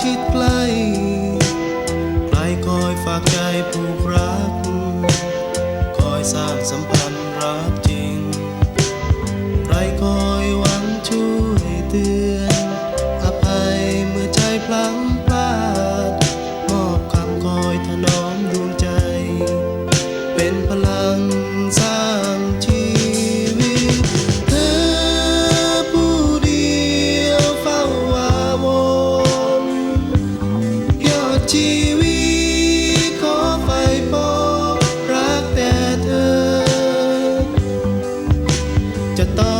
ชิดใกล้ปลาคอยฝากใจผูกรัก คอยสร้างสัมพันธ์ yo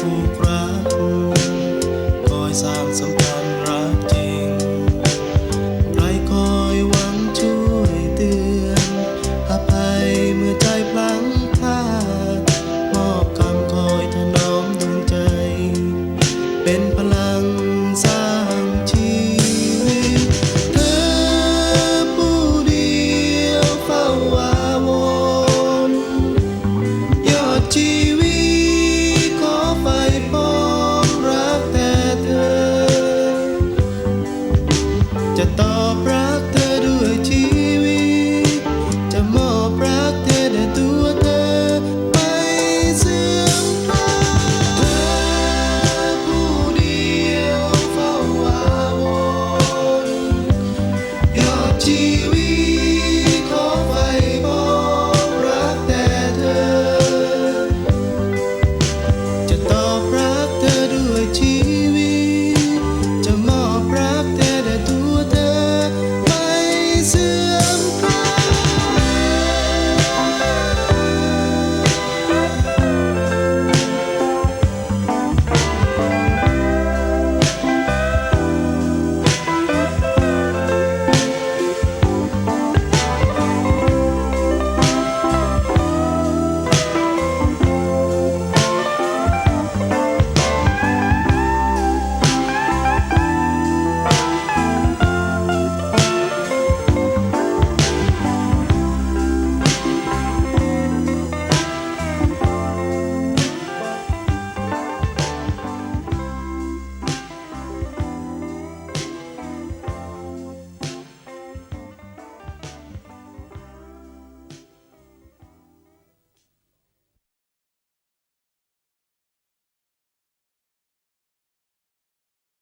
ทุกรักคอยสร้างสัม